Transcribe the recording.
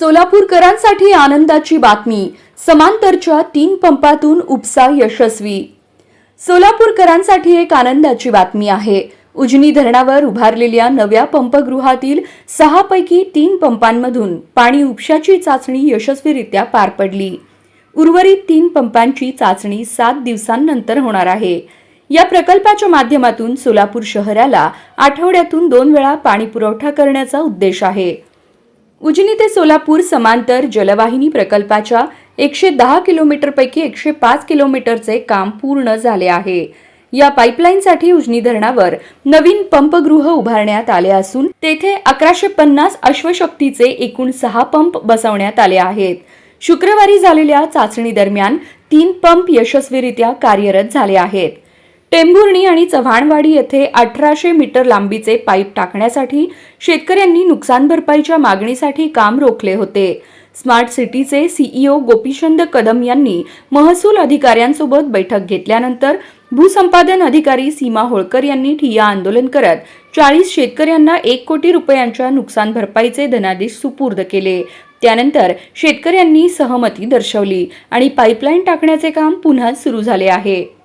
सोलापूरकरांसाठी आनंदाची बातमी. समांतरच्या तीन पंपातून उपसा यशस्वी. सोलापूरकरांसाठी एक आनंदाची बातमी आहे. उजनी धरणावर उभारलेल्या नव्या पंपगृहातील सहापैकी तीन पंपांमधून पाणी उपशाची चाचणी यशस्वीरित्या पार पडली. उर्वरित तीन पंपांची चाचणी सात दिवसांनंतर होणार आहे. या प्रकल्पाच्या माध्यमातून सोलापूर शहराला आठवड्यातून दोन वेळा पाणी पुरवठा करण्याचा उद्देश आहे. उजनी ते सोलापूर समांतर जलवाहिनी प्रकल्पाच्या एकशे दहा किलोमीटरपैकी एकशे पाच किलोमीटरचे काम पूर्ण झाले आहे. या पाईपलाईनसाठी उजनी धरणावर नवीन पंपगृह उभारण्यात आले असून तेथे अकराशे पन्नास अश्वशक्तीचे एकूण सहा पंप बसवण्यात आले आहेत. शुक्रवारी झालेल्या चाचणी दरम्यान तीन पंप यशस्वीरित्या कार्यरत झाले आहेत. टेंभुर्णी आणि चव्हाणवाडी येथे अठराशे मीटर लांबीचे पाईप टाकण्यासाठी शेतकऱ्यांनी नुकसान भरपाईच्या मागणीसाठी काम रोखले होते. स्मार्ट सिटीचे सीईओ गोपीचंद कदम यांनी महसूल अधिकाऱ्यांसोबत बैठक घेतल्यानंतर भूसंपादन अधिकारी सीमा होळकर यांनी ठिय्या आंदोलन करत चाळीस शेतकऱ्यांना एक कोटी रुपयांच्या नुकसान भरपाईचे धनादेश सुपूर्द केले. त्यानंतर शेतकऱ्यांनी सहमती दर्शवली आणि पाईपलाईन टाकण्याचे काम पुन्हा सुरू झाले आहे.